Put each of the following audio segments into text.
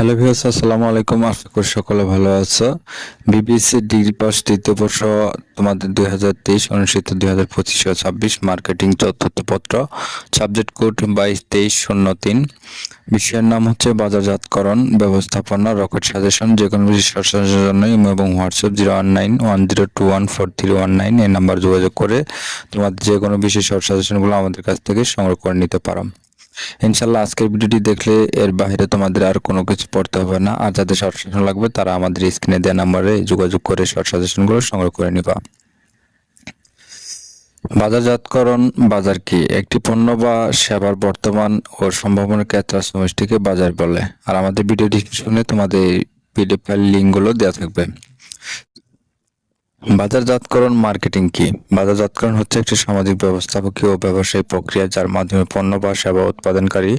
Hello views আসসালামু আলাইকুম। আশা করি সকলে ভালো আছো। বিবিসি ডিগ্রি পাস তৃতীয় বর্ষ তোমাদের দুই হাজার তেইশ অনুষ্ঠিত দুই হাজার পঁচিশ ও ছাব্বিশ মার্কেটিং চতুর্থ পত্র সাবজেক্ট কোড বাইশ তেইশ শূন্য তিন। বিষয়ের নাম হচ্ছে বাজারজাতকরণ, ব্যবস্থাপনা, রকেট সাজেশন যে কোনো বিষয় সাজেশনের জন্য ইমো এবং WhatsApp zero one nine one zero two one four three one nine এই নাম্বার যোগাযোগ করে তোমাদের যে কোনো বিষয় সাজেশনগুলো আমাদের কাছ থেকে সংগ্রহ করে নিতে পারো। ইনশাল্লাহ আজকের ভিডিওটি দেখলে এর বাইরে তোমাদের আর কোনো কিছু পড়তে হবে না। আর যাদের শর্ট সাজেশন লাগবে, তারা আমাদের স্ক্রিনে দেওয়া নাম্বারে যোগাযোগ করে শর্ট সাজেশনগুলো সংগ্রহ করে নিবা। বাজারজাতকরণ বাজার কি? একটি পণ্য বা সেবার বর্তমান ও সম্ভাবনা ক্রেতা সমষ্টিকে বাজার বলে। আর আমাদের ভিডিও ডিসক্রিপশনে তোমাদের পিডিএফ ফাইল লিঙ্কগুলো দেওয়া থাকবে। বাজারজাতকরণ মার্কেটিং কি? বাজারজাতকরণ হচ্ছে একটি সামাজিক ব্যবস্থাপকীয় ও ব্যবসায়িক প্রক্রিয়া যার মাধ্যমে পণ্য বা সেবা উৎপাদনকারী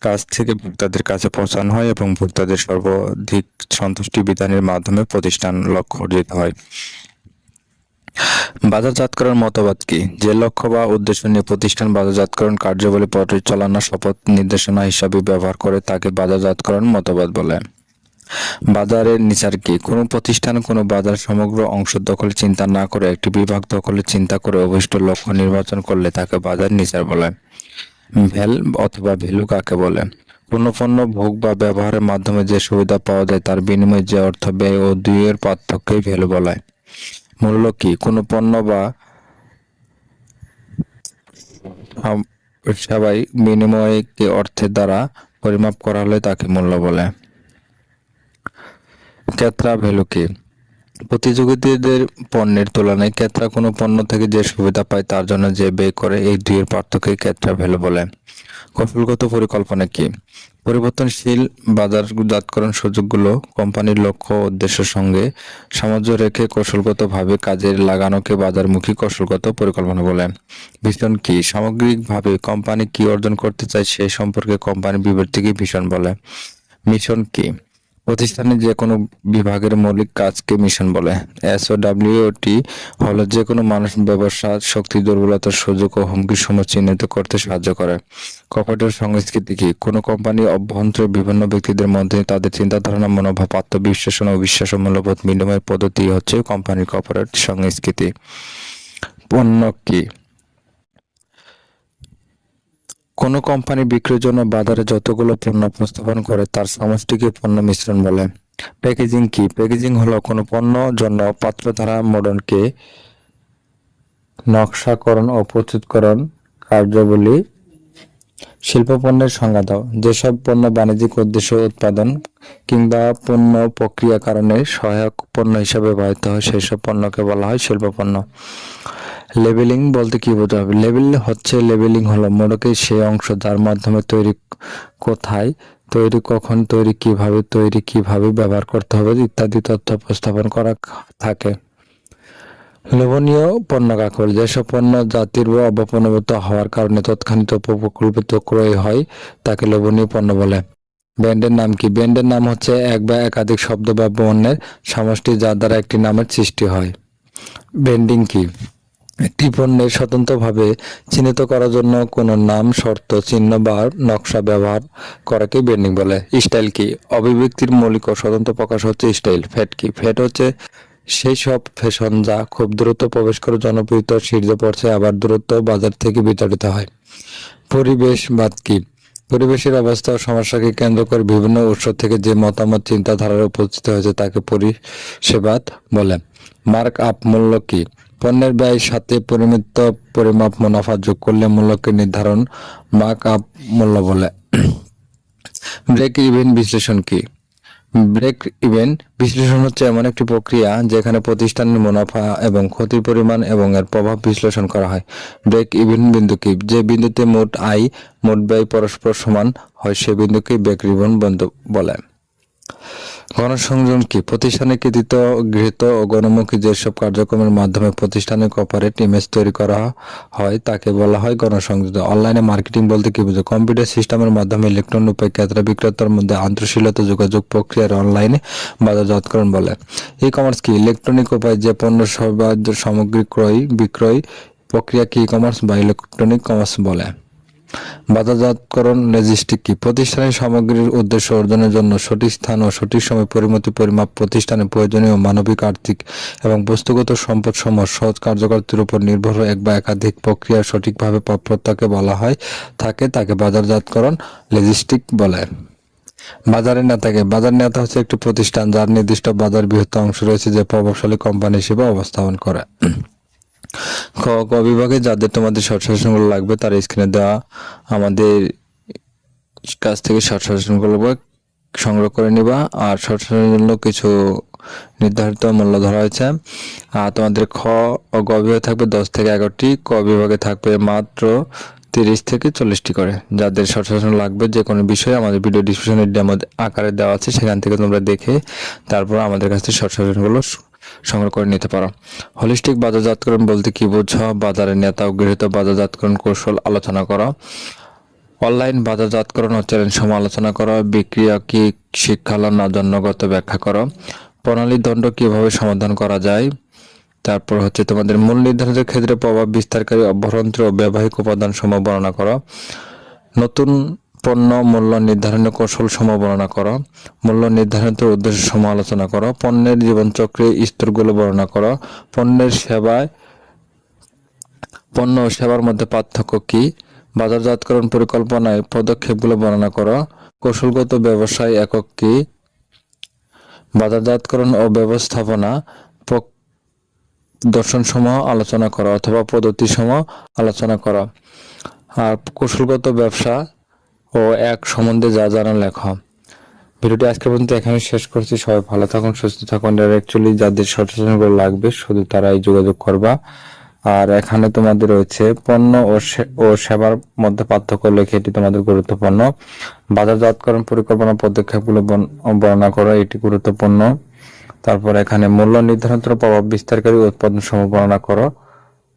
কাছ থেকে ভোক্তাদের কাছে পৌঁছানো হয় এবং ভোক্তাদের সর্বাধিক সন্তুষ্টি বিধানের মাধ্যমে প্রতিষ্ঠান লক্ষ্য অর্জিত হয়। বাজারজাতকরণ মতবাদ কি? যে লক্ষ্য বা উদ্দেশ্য নিয়ে প্রতিষ্ঠান বাজারজাতকরণ কার্যাবলী পরিচালনা শপথ নির্দেশনা হিসাবে ব্যবহার করে তাকে বাজারজাতকরণ মতবাদ বলে। বাজারের নিচার কি কোনো প্রতিষ্ঠান, কোনো বাজার সমগ্র অংশ দখল চিন্তা না করে, একটি বিভাগ দখলের চিন্তা করে অভিষ্ট লক্ষ্য নির্বাচন করলে তাকে বাজার নিচার বলে ভ্যাল অথবা ভ্যালু কাকে বলে? কোনো পণ্য, ভোগ বা ব্যবহারের মাধ্যমে যে সুবিধা পাওয়া যায় তার বিনিময়ে যে অর্থ ব্যয় ও দুইয়ের পার্থক্যই ভ্যালু বলায়। মূল্য কি? কোনো পণ্য বা সেবাই বিনিময়ে কি অর্থের দ্বারা পরিমাপ করা হলে তাকে মূল্য বলে। ক্রেতা ভ্যালু কি? প্রতিযোগীদের পণ্যের তুলনায় ক্রেতা কোনো পণ্য থেকে যে সুবিধা পায় তার জন্য যে ব্যয় করে, এই দুইয়ের পার্থক্যই ক্রেতা ভ্যালু বলে। কৌশলগত পরিকল্পনা কি? পরিবর্তনশীল বাজারজাতকরণ সুযোগগুলো কোম্পানির লক্ষ্য উদ্দেশ্যের সঙ্গে সামঞ্জস্য রেখে কৌশলগতভাবে কাজে লাগানোকে বাজারমুখী কৌশলগত পরিকল্পনা বলে। ভীষণ কি? সামগ্রিকভাবে কোম্পানি কি অর্জন করতে চায় সে সম্পর্কে কোম্পানির বিবৃতিকে ভীষণ বলে। মিশন কি? প্রতিষ্ঠানের যে কোনো বিভাগের মৌলিক কাজকে মিশন বলে। এসওডাব্লিউটি হলো যে কোনো মানুষ ব্যবসা, শক্তি, দুর্বলতার সুযোগ ও হুমকি সময় চিহ্নিত করতে সাহায্য করে। কর্পোরেট সংস্কৃতি কি? কোনো কোম্পানি অভ্যন্তরে বিভিন্ন ব্যক্তিদের মধ্যে তাদের চিন্তাধারণা, মনোভাব, আত্মবিশ্লেষণ ও বিশ্বাস মূল্যবোধ বিনিময়ের পদ্ধতি হচ্ছে কোম্পানির কর্পোরেট সংস্কৃতি। পণ্য কি? কোনো কোম্পানি বিক্রির জন্য বাজারে যতগুলো পণ্য উপস্থাপন করে, তার সমষ্টিকে পণ্য মিশ্রণ বলে। প্যাকেজিং কি? প্যাকেজিং হলো কোনো পণ্য জন্য পাত্র দ্বারা মডেলকে নকশাকরণ ও প্রস্তুতকরণ কার্যাবলী শিল্প পণ্যের সংজ্ঞা দাও। যেসব পণ্য বাণিজ্যিক উদ্দেশ্য উৎপাদন কিংবা পণ্য প্রক্রিয়াকরণে সহায়ক পণ্য হিসাবে ব্যবহৃত হয় সেই সব পণ্যকে বলা হয় শিল্প পণ্য। লেবেলিং বলতে কি বোঝা হবে লেবেল হচ্ছে, লেবেলিং হলো মোড়কের সেই অংশ যার মাধ্যমে তৈরি কোথায়, তৈরি কখন, তৈরি কীভাবে তৈরি কীভাবে ব্যবহার করতে হবে ইত্যাদি তথ্য উপস্থাপন করা থাকে। লোভনীয় পণ্য কাকল, যেসব পণ্য জাতির বা হওয়ার কারণে তৎক্ষণিক উপকল্পিত ক্রয় হয়, তাকে লোভনীয় পণ্য বলে। ব্র্যান্ডের নাম কি? ব্র্যান্ডের নাম হচ্ছে এক বা একাধিক শব্দ বা পণ্যের সমষ্টি যার দ্বারা একটি নামের সৃষ্টি হয়। ব্র্যান্ডিং কি? একটি পণ্যের স্বতন্ত্রভাবে চিহ্নিত করার জন্য কোনো নাম, শর্ত, চিহ্ন বা নকশা ব্যবহার করাকে ব্র্যান্ডিং বলে। স্টাইল কি? অভিব্যক্তির মৌলিক ও স্বতন্ত্র প্রকাশ হচ্ছে স্টাইল। ফ্যাট কি? ফ্যাট হচ্ছে সেই সব ফ্যাশন যা খুব দ্রুত প্রবেশ করে জনপ্রিয়তা শীর্ষে পড়ছে আবার দ্রুত বাজার থেকে বিতাড়িত হয়। পরিবেশবাদ কি? পরিবেশের অবস্থা ও সমস্যাকে কেন্দ্র করে বিভিন্ন উৎস থেকে যে মতামত চিন্তাধারার উপস্থিত হয়েছে তাকে পরিষেবাদ বলে। মার্ক আপ মূল্য কি? পণ্যের ব্যয়ের সাথে পরিমিত পরিমাপ মুনাফা যোগ করলে মূল্যকে নির্ধারণ মার্ক আপ মূল্য বলে। ব্রেক ইভেন বিশ্লেষণ কি? ব্রেক ইভেন বিশ্লেষণ হচ্ছে এমন একটি প্রক্রিয়া যেখানে প্রতিষ্ঠানের মুনাফা এবং ক্ষতির পরিমাণ এবং এর প্রভাব বিশ্লেষণ করা হয়। ব্রেক ইভেন বিন্দু কি? যে বিন্দুতে মোট আয়, মোট ব্যয় পরস্পর সমান হয় সে বিন্দুকে ব্রেক ইভেন বিন্দু বলে। গণসংযোগ কি প্রতিষ্ঠানে কৃতিত গৃহীত ও গণমুখী যেসব কার্যক্রমের মাধ্যমে প্রতিষ্ঠানে কপারেট ইমেজ তৈরি করা হয়, তাকে বলা হয় গণসংযোগ। অনলাইনে মার্কেটিং বলতে কি বোঝো কম্পিউটার সিস্টেমের মাধ্যমে ইলেকট্রন রূপে ক্রেতা বিক্রেতার মধ্যে আন্তঃশীলতা যোগাযোগ প্রক্রিয়ার অনলাইনে বাজারজাতকরণ বলে। ই কমার্স কি? ইলেকট্রনিক উপায় যে পণ্য সামগ্রী ক্রয়, বিক্রয় প্রক্রিয়াকে ই কমার্স বা ইলেকট্রনিক কমার্স বলে? বাজারজাতকরণ লজিস্টিক কি? প্রতিষ্ঠানের সামগ্রীর উদ্দেশ্য অর্জনের জন্য সঠিক স্থান ও সঠিক সময় পরিমতি পরিমাপ প্রতিষ্ঠানের প্রয়োজনীয় মানবিক, আর্থিক এবং বস্তুগত সম্পদ সমূহ সহজ কার্যকরতির উপর নির্ভর এক বা একাধিক প্রক্রিয়া সঠিকভাবে প্রাপ্যতাকে বলা হয়। থাকে তাকে বাজারজাতকরণ লজিস্টিক বলে। বাজারের নেতাকে বাজার নেতা হচ্ছে একটি প্রতিষ্ঠান যার নির্দিষ্ট বাজার বৃহত্তর অংশ রয়েছে যে প্রভাবশালী কোম্পানি হিসেবে অবস্থাপন করে। খ ক বিভাগে যাদের তোমাদের শর্ট সাজেশনগুলো লাগবে, তার স্ক্রিনে দেওয়া আমাদের কাছ থেকে শর্ট সাজেশনগুলো সংগ্রহ করে নিবা। আর শর্ট সাজেশনের জন্য কিছু নির্ধারিত মূল্য ধরা হয়েছে। আর তোমাদের খ ও গ বিভাগে থাকবে দশ থেকে এগারোটি, ক বিভাগে থাকবে মাত্র তিরিশ থেকে চল্লিশটি করে। যাদের শর্ট সাজেশন লাগবে যে কোনো বিষয়ে আমাদের ভিডিও ডিসক্রিপশনের ডেমো আকারে দেওয়া আছে, সেখান থেকে তোমরা দেখে তারপর আমাদের কাছ থেকে শর্ট সাজেশনগুলো সংগ্রহ করে নিতে পারো। হলিস্টিক বাজারজাতকরণ বলতে কি বোঝো? বাজারের নেতা ও গৃহীত বাজারজাতকরণ কৌশল আলোচনা করো। অনলাইন বাজারজাতকরণ ও চ্যালেঞ্জ সমালোচনা করো। বিক্রিয়া কি শিক্ষালন জন্যগত ব্যাখ্যা করো। প্রণালী দণ্ড কীভাবে সমাধান করা যায়? তারপর হচ্ছে তোমাদের মূল নির্ধারণের ক্ষেত্রে প্রভাব বিস্তারকারী অভ্যন্তর ও ব্যবহারিক উপাদান সমূহ বর্ণনা করো। নতুন পণ্য, মূল্য নির্ধারণের কৌশল সমূহ বর্ণনা করো। মূল্য নির্ধারণের উদ্দেশ্য সমূহ আলোচনা করো। পণ্যের জীবনচক্রে স্তরগুলো বর্ণনা করো। পণ্যের সেবায় পণ্য ও সেবার মধ্যে পার্থক্য কি? বাজারজাতকরণ পরিকল্পনায় পদক্ষেপগুলো বর্ণনা করো। কৌশলগত ব্যবসায় একক কি? বাজারজাতকরণ ও ব্যবস্থাপনা দর্শন সমূহ আলোচনা করা অথবা পদ্ধতি সমূহ আলোচনা করা। আর কৌশলগত ব্যবসা ও এক সম্বন্ধে যা জানা লেখা। ভিডিওটি আজকে পর্যন্ত এখানে শেষ করছি। সবাই ভালো থাকুন, সুস্থ থাকুন। আর অ্যাকচুয়ালি যাদের সচেতনগুলো লাগবে, শুধু তারাই যোগাযোগ করবা। আর এখানে তোমাদের রয়েছে পণ্য ও সেবার মধ্যে পার্থক্য লেখে এটি তোমাদের গুরুত্বপূর্ণ। বাজারজাতকরণ পরিকল্পনা পদক্ষেপগুলো বর্ণ- বর্ণনা করা, এটি গুরুত্বপূর্ণ। তারপর এখানে মূল্য নির্ধারণ প্রভাব বিস্তারকারী উৎপাদন সমূহ বর্ণনা করো,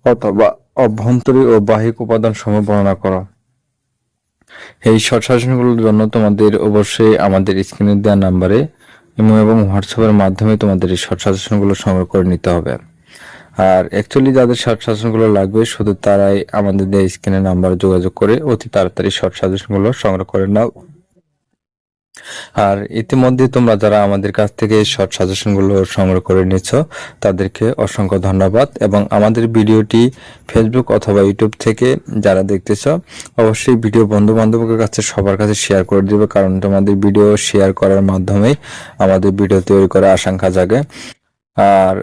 অথবা অভ্যন্তরীণ ও বাহিক উপাদান সমূহ বর্ণনা করো। এই শর্ট সাজেশনগুলোর জন্য তোমাদের অবশ্যই আমাদের স্ক্রিনে দেওয়া নাম্বারে ইমো এবং হোয়াটসঅ্যাপের মাধ্যমে তোমাদের এই শর্ট সাজেশনগুলো সংগ্রহ করে নিতে হবে। আর অ্যাকচুয়ালি যাদের শর্ট সাজেশনগুলো লাগবে, শুধু তারাই আমাদের দেওয়া স্ক্রিনে নাম্বার যোগাযোগ করে অতি তাড়াতাড়ি শর্ট সাজেশনগুলো সংগ্রহ করে নাও। আর ইতিমধ্যে তোমরা যারা আমাদের কাছ থেকে শর্ট সাজেশনগুলো সংগ্রহ করে নিচ্ছ তাদেরকে অসংখ্য ধন্যবাদ। এবং আমাদের ভিডিওটি ফেসবুক অথবা ইউটিউব থেকে যারা দেখতেছ, অবশ্যই ভিডিও বন্ধু বান্ধবের কাছে, সবার কাছে শেয়ার করে দিবে, কারণ তোমাদের ভিডিও শেয়ার করার মাধ্যমে আমাদের ভিডিও তৈরি করার আশঙ্কা জাগে। আর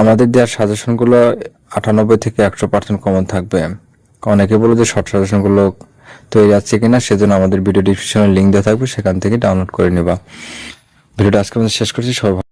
আমাদের দেওয়ার সাজেশনগুলো আটানব্বই থেকে একশো পার্সেন্ট কমন থাকবে। অনেকে বলে যে শর্ট সাজেশনগুলো তৈরি যাচ্ছে কিনা সেজন্য আমাদের ভিডিও ডিসক্রিপশনে লিঙ্ক দেওয়া থাকবে, সেখান থেকে ডাউনলোড করে নেবা। ভিডিওটা আজকে আমাদের শেষ করছি ভালো-